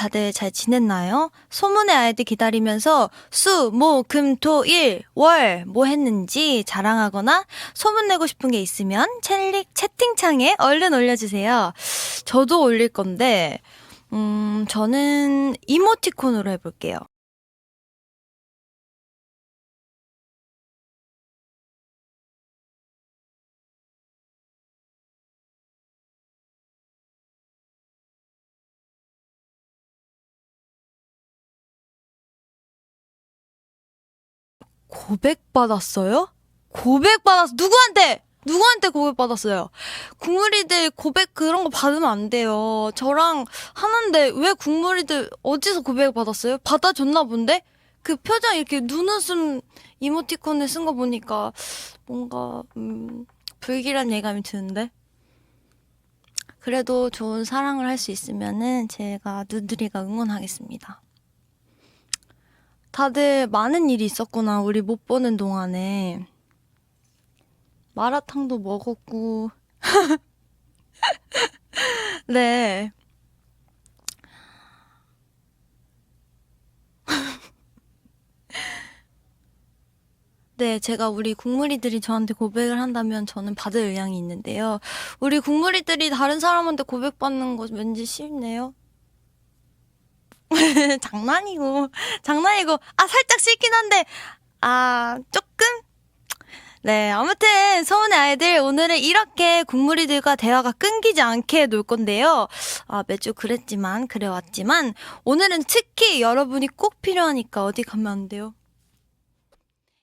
다들 잘 지냈나요? 소문의 아이들 기다리면서 수, 모, 금, 토, 일, 월 뭐 했는지 자랑하거나 소문 내고 싶은 게 있으면 채리, 채팅창에 얼른 올려주세요. 저도 올릴 건데 음, 저는 이모티콘으로 해볼게요. 고백받았어요? 고백받았어. 누구한테? 누구한테 고백받았어요? 국물이들 고백 그런 거 받으면 안 돼요. 저랑 하는데 왜 국물이들 어디서 고백받았어요? 받아줬나 본데? 그 표정 이렇게 눈웃음 이모티콘을 쓴 거 보니까 뭔가 음, 불길한 예감이 드는데? 그래도 좋은 사랑을 할 수 있으면은 제가 누드리가 응원하겠습니다. 다들 많은 일이 있었구나. 우리 못 보는 동안에. 마라탕도 먹었고. 네. 네, 제가 우리 국물이들이 저한테 고백을 한다면 저는 받을 의향이 있는데요. 우리 국물이들이 다른 사람한테 고백받는 거 왠지 싫네요. 장난이고, 장난이고, 아, 살짝 싫긴 한데, 아, 조금? 네, 아무튼, 서운의 아이들, 오늘은 이렇게 국물이들과 대화가 끊기지 않게 놀 건데요. 아, 매주 그랬지만, 그래왔지만, 오늘은 특히 여러분이 꼭 필요하니까 어디 가면 안 돼요?